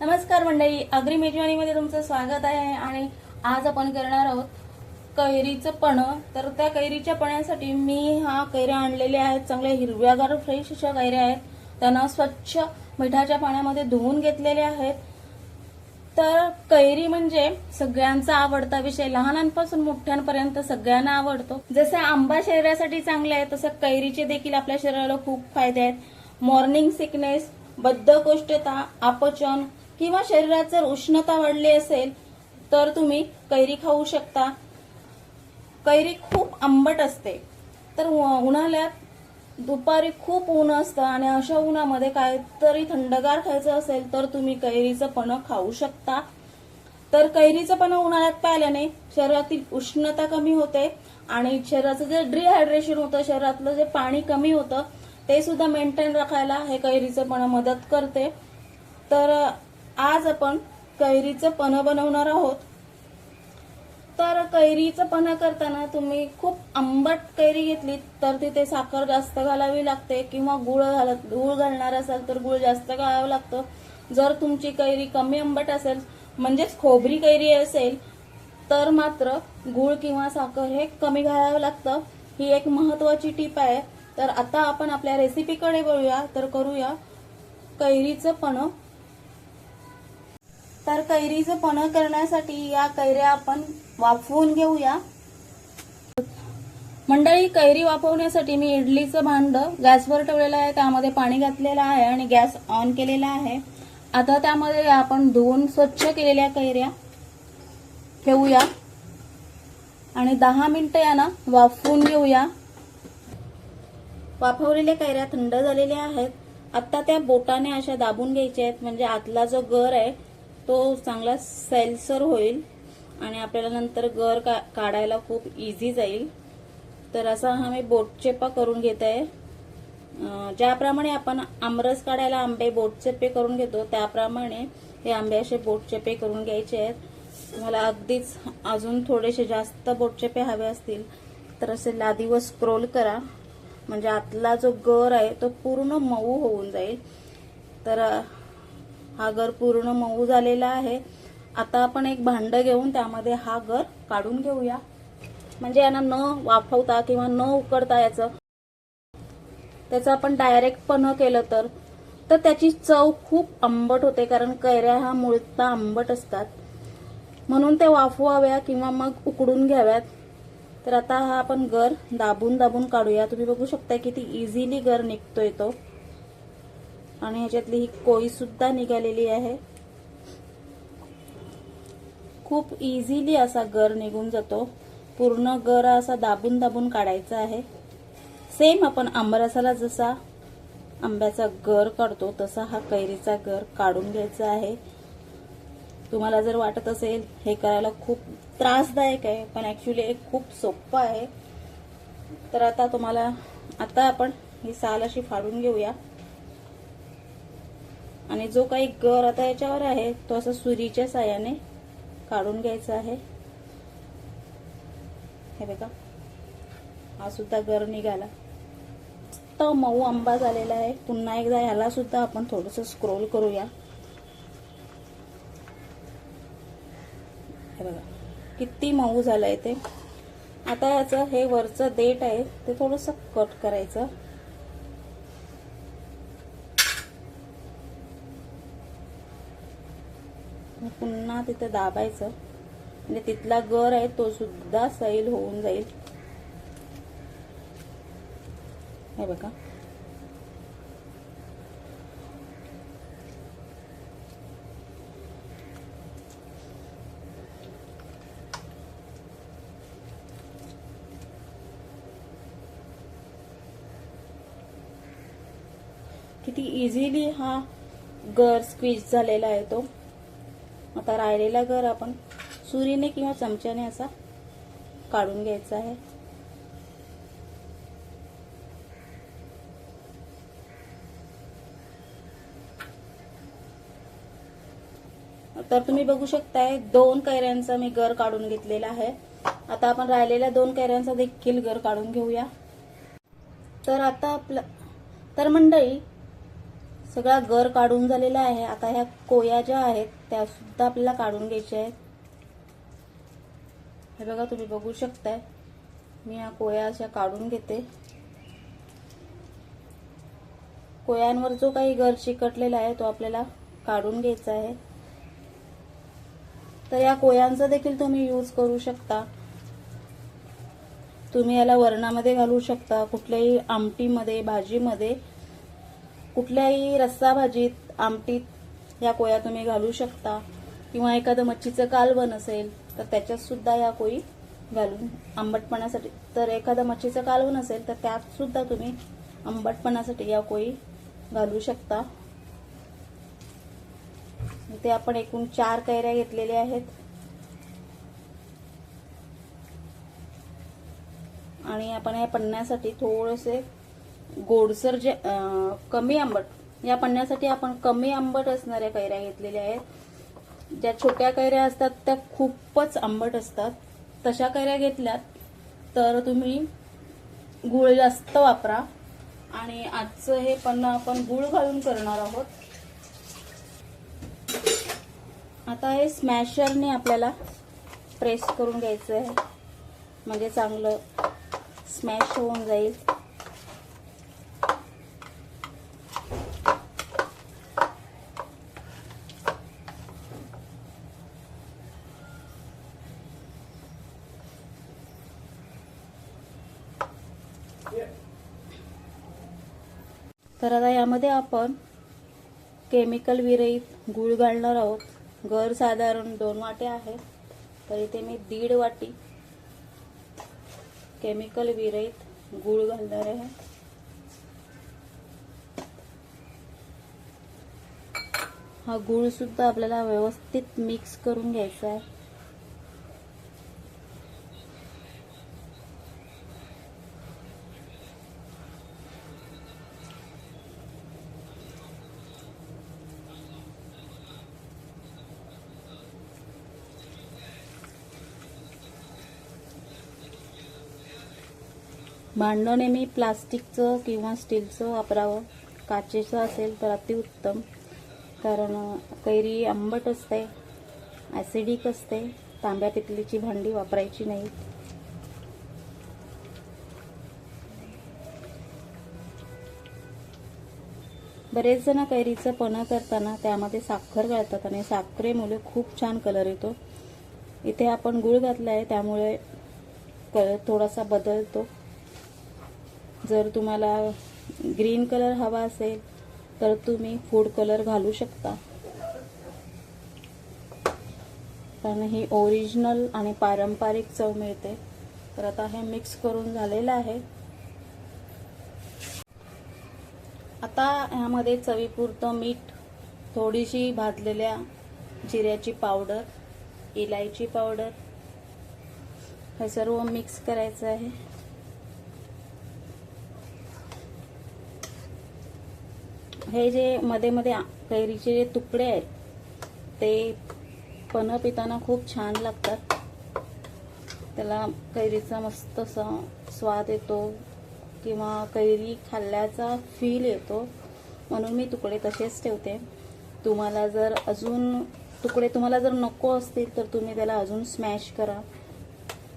नमस्कार मंडळी अग्री मेजवानीमध्ये तुमचं स्वागत आहे आणि आज आपण करणार आहोत कैरीचं पणं. तर त्या कैरीच्या पण्यासाठी मी हा कैऱ्या आणलेल्या आहेत चांगल्या हिरव्यागार फ्रेश अशा कैऱ्या आहेत. त्यांना स्वच्छ मिठाच्या पाण्यामध्ये धुवून घेतलेल्या आहेत. तर कैरी म्हणजे सगळ्यांचा आवडता विषय. लहानांपासून मोठ्यांपर्यंत सगळ्यांना आवडतो. जसे आंबा शरीरासाठी चांगलं आहे तसं कैरीचे देखील आपल्या शरीराला खूप फायदे आहेत. मॉर्निंग सिकनेस बद्धकोष्ठता अपचन किंवा शरीरात जर उष्णता वाढली असेल तर तुम्ही कैरी खाऊ शकता. कैरी खूप आंबट असते. तर उन्हाळ्यात दुपारी खूप ऊन असतं आणि अशा उन्हामध्ये काहीतरी थंडगार खायचं असेल तर तुम्ही कैरीचं पण खाऊ शकता. तर कैरीचं पण उन्हाळ्यात प्यायल्याने शरीरातील उष्णता कमी होते आणि शरीराचं जे डिहायड्रेशन होतं शरीरातलं जे पाणी कमी होतं ते सुद्धा मेंटेन राखायला हे कैरीचं पण मदत करते. तर आज आपण कैरीचं पणं बनवणार आहोत. तर कैरीचं पन्हा करताना तुम्ही खूप आंबट कैरी घेतली तर तिथे साखर जास्त घालावी लागते किंवा गुळ घालत गुळ घालणार असाल तर गुळ जास्त घालावं लागतं. जर तुमची कैरी कमी आंबट असेल म्हणजेच खोबरी कैरी असेल तर मात्र गुळ किंवा साखर हे कमी घालावं लागतं. ही एक महत्वाची टीप आहे. तर आता आपण आपल्या रेसिपीकडे बघूया तर करूया कैरीचं पणं तर कैरीचं पणं करण्यासाठी या कैऱ्या आपण वाफवून घेऊया. मंडळी कैरी वाफवण्यासाठी मी इडलीचं भांड गॅसवर ठेवलेलं आहे त्यामध्ये पाणी घातलेलं आहे आणि गॅस ऑन केलेला आहे. आता त्यामध्ये आपण धुवून स्वच्छ केलेल्या कैऱ्या ठेवूया. आणि दहा मिनटं यांना वाफवून घेऊया. वाफवलेल्या कैऱ्या थंड झालेल्या आहेत. आता त्या बोटाने अशा दाबून घ्यायच्या आहेत म्हणजे आतला जो गर आहे तो चांगला सैलसर होईल आणि आपल्याला नंतर गर का काढायला खूप इझी जाईल. तर असा हा मी बोटचेपा करून घेत. आहे ज्याप्रमाणे आपण आमरस काढायला आंबे बोटचेपे करून घेतो त्याप्रमाणे हे आंबे असे बोटचेपे करून घ्यायचे आहेत. तुम्हाला अगदीच अजून थोडेसे जास्त बोटचेपे हवे असतील तर असे लादीवर स्क्रोल करा. म्हणजे आतला जो गर आहे तो पूर्ण मऊ होऊन जाईल. तर हा गर पूर्ण मऊ झालेला आहे. आता आपण एक भांड घेऊन त्यामध्ये हा गर काढून घेऊया. म्हणजे यांना न वाफवता किंवा न उकडता याचं. त्याचं आपण डायरेक्ट पण केलं तर. तर त्याची चव खूप आंबट होते कारण कैऱ्या हा मुळता आंबट असतात. म्हणून ते वाफवाव्या किंवा मग उकडून घ्याव्यात. तर आता हा आपण गर दाबून दाबून काढूया. तुम्ही बघू शकता किती इझिली गर निघतोय तो. आणि ह्याच्यातली ही कोळीसुद्धा निघालेली आहे. खूप इझिली असा गर निघून जातो. पूर्ण गर असा दाबून दाबून काढायचा आहे. सेम आपण आंबरसाला जसा आंब्याचा गर काढतो तसा हा कैरीचा गर काढून घ्यायचा आहे. तुम्हाला जर वाटत असेल हे करायला खूप त्रासदायक आहे पण ऍक्च्युली हे खूप सोपं आहे. तर आता तुम्हाला आता आपण ही साल अशी फाडून घेऊया. आणि जो काही गर आता याच्यावर आहे तो असं सुरीच्या साह्याने काढून घ्यायचा आहे. हे बघा. हा सुद्धा गर निघाला. तो मऊ आंबा झालेला आहे. पुन्हा एकदा ह्याला सुद्धा आपण थोडस स्क्रोल करूया. हे बघा. किती मऊ झालंय ते. आता याचं हे वरचं देठ आहे ते थोडस कट करायचं. आणि पुन्हा तिथे दाबायचं. म्हणजे तिथला गर आहे तो सुद्धा सैल होऊन जाईल. हे बघा. किती इझिली हा गर स्क्वीज झालेला आहे तो. आता राहिलेला गर आपण सुरीने किंवा चमच्याने असा काढून घ्यायचा आहे. तर तुम्ही बघू शकताय दोन कैऱ्यांचा मी गर काढून घेतलेला आहे. आता आपण राहिलेल्या दोन कैऱ्यांचा देखील गर काढून घेऊया. तर आता आपलं तर मंडळी सगळा गर काढून झालेला आहे. आता ह्या कोया ज्या आहेत त्या सुद्धा आपल्याला काढून घ्यायच्या आहेत. हे बघा तुम्ही बघू शकताय. मी या कोया अशा काढून घेते. कोयांवर जो काही गर चिकटलेला आहे तो आपल्याला काढून घ्यायचा आहे. तर या कोयांचा देखील तुम्ही यूज करू शकता. तुम्ही याला वरणामध्ये घालू शकता कुठल्याही आमटीमध्ये भाजीमध्ये. कुठल्याही रस्सा भाजीत आमटीत या कोया तुम्ही घालू शकता. किंवा एखादं मच्छीचं कालवण असेल तर त्याच्यात सुद्धा या कोयी घालून आंबटपणासाठी. तर एखादं मच्छीचं कालवण असेल तर त्यात सुद्धा तुम्ही आंबटपणासाठी या कोयी घालू शकता. इथे आपण एकूण चार कैऱ्या घेतलेल्या आहेत. आणि आपण या पन्न्यासाठी थोडेसे गोडसर जे कमी आंबट या पन्न्यासाठी आपण कमी आंबट असणाऱ्या कैऱ्या घेतलेल्या आहेत. ज्या छोट्या कैऱ्या असतात त्या खूपच आंबट असतात. तशा कैऱ्या घेतल्यात तर तुम्ही गुळ जास्त वापरा. आणि आजचं हे पन्ना आपण गुळ घालून करणार आहोत. आता हे स्मॅशरने आपल्याला प्रेस करून घ्यायचं आहे. म्हणजे चांगलं स्मॅश होऊन जाईल. तर आता यामध्ये आपण केमिकल विरहित गूळ घालणार आहोत. घर साधारण दोन वाटे आहेत. तर इथे मी दीड वाटी केमिकल विरहित गूळ घालणार आहे. हा गूळसुद्धा आपल्याला व्यवस्थित मिक्स करून घ्यायचा आहे. भांडं नेहमी प्लास्टिकचं किंवा स्टीलचं वापरावं. काचेचं असेल तर अतिउत्तम. कारण कैरी आंबट असते ॲसिडिक असते तांब्या पितलीची भांडी वापरायची नाही बरेच जण कैरीचं पणं करताना त्यामध्ये साखर घालतात आणि साखरेमुळे खूप छान कलर येतो. इथे आपण गुळ घातला आहे त्यामुळे कलर थोडासा बदलतो. जर तुम्हाला ग्रीन कलर हवा असेल तर तुम्ही फूड कलर घालू शकता. कारण ही ओरिजिनल आणि पारंपरिक चव मिळते. तर आता हे मिक्स करून झालेलं आहे. आता ह्यामध्ये चवीपुरतं मीठ थोडीशी भाजलेल्या जिऱ्याची पावडर इलायची पावडर हे सर्व मिक्स करायचं आहे. हे जे मध्ये मध्ये आ- कैरीचे जे तुकडे आहेत ते पन्ह पिताना खूप छान लागतात. त्याला कैरीचा मस्त असा स्वाद येतो किंवा कैरी खाल्ल्याचा फील येतो. म्हणून मी तुकडे तसेच ठेवते. तुम्हाला जर अजून तुकडे तुम्हाला जर नको असतील तर तुम्ही त्याला अजून स्मॅश करा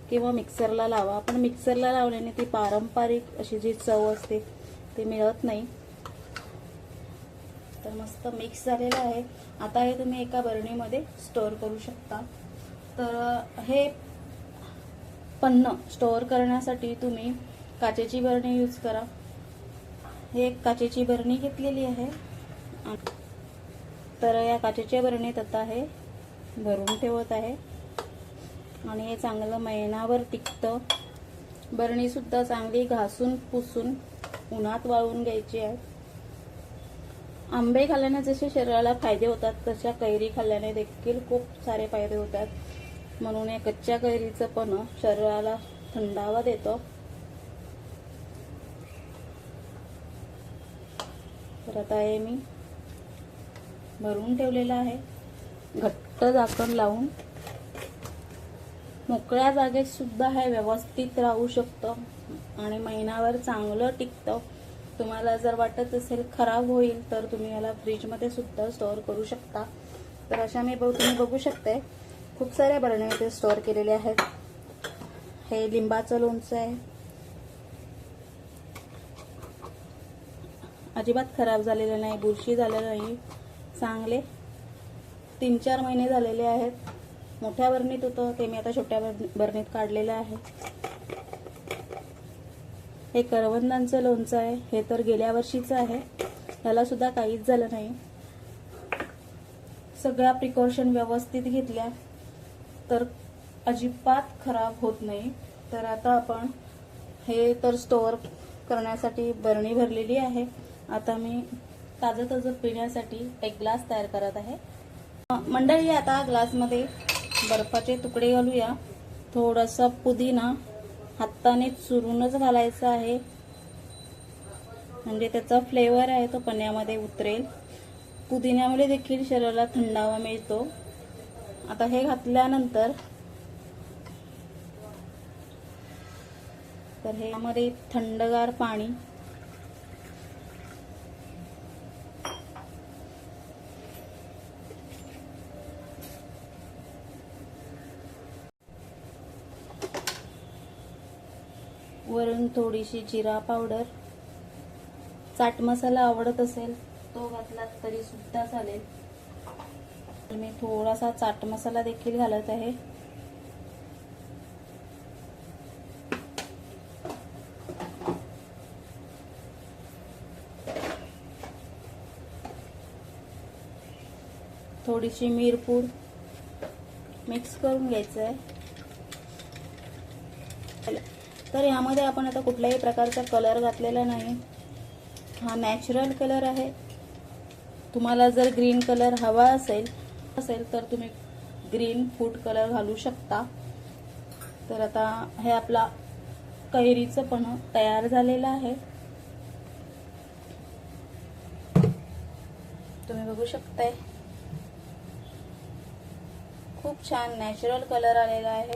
किंवा मिक्सरला लावा. पण मिक्सरला लावल्याने ती पारंपरिक अशी जी चव असते ती मिळत नाही. तर मस्त मिक्स झालेलं आहे. आता हे तुम्ही एका बरणीमध्ये स्टोअर करू शकता. तर हे पन्न स्टोअर करण्यासाठी तुम्ही काचेची बरणी यूज करा. हे एक काचेची बरणी घेतलेली आहे. तर या काचेच्या बरणीत आता हे भरून ठेवत आहे. आणि हे चांगलं महिनाभर टिकतं. बरणीसुद्धा चांगली घासून पुसून उन्हात वाळवून घ्यायची आहे. आंबे खाल्ल्याने जसे शरीराला फायदे होतात तशा कैरी खाल्ल्याने देखील खूप सारे फायदे होतात. म्हणून या कच्च्या कैरीचं पण शरीराला थंडावा देतो. तर आता हे मी भरून ठेवलेलं आहे. घट्ट झाकण लावून. मोकळ्या जागेत सुद्धा हे व्यवस्थित राहू शकतं आणि महिनाभर चांगलं टिकतं. तुम्हाला जर वाटत असेल खराब होईल तर तुम्ही याला फ्रीजमध्ये सुद्धा स्टोअर करू शकता. तर अशा मी बघ तुम्ही बघू शकते खूप साऱ्या बरण्यामध्ये स्टोअर केलेले आहेत. हे लिंबाचं लोणचं आहे. अजिबात खराब झालेलं नाही बुरशी झालेलं नाही चांगले. तीन चार महिने झालेले आहेत. मोठ्या बरणीत होतं ते मी आता छोट्या बरणीत काढलेलं आहे. हे करवंदांचं लोणचं आहे. हे तर गेल्या वर्षीचं आहे. याला सुद्धा काहीच झालं नाही. सगळ्या प्रिकॉशन व्यवस्थित घेतल्या. तर अजिबात खराब होत नाही. तर आता आपण हे तर स्टोअर करण्यासाठी बरणी भरलेली आहे. आता मी ताजं ताजं पिण्यासाठी एक ग्लास तयार करत आहे. मंडळी आता ग्लासमध्ये बर्फाचे तुकडे घालूया. थोडासा पुदिना हाताने चुरूनच घालायचं आहे. म्हणजे त्याचा फ्लेवर आहे तो पण्यामध्ये उतरेल. पुदिन्यामुळे देखील शरीराला थंडावा मिळतो. आता हे घातल्यानंतर तर हे यामध्ये थंडगार पाणी वरून थोडीशी जिरा पावडर चाट मसाला आवडत असेल तो घातला तरी सुद्धा चालेल. मी थोडासा चाट मसाला देखील घालत आहे. थोडीशी मिरपूड मिक्स करून घ्यायचं आहे तर यामध्ये आपण आता कुठल्याही प्रकारचा कलर घातलेला नाही. हा नॅचरल कलर आहे. तुम्हाला जर ग्रीन कलर हवा असेल असेल तर तुम्ही ग्रीन फूड कलर घालू शकता. तर आता हे आपला कैरीचं पण तयार झालेलं आहे. तुम्ही बघू शकताय. खूप छान नॅचरल कलर आलेला आहे.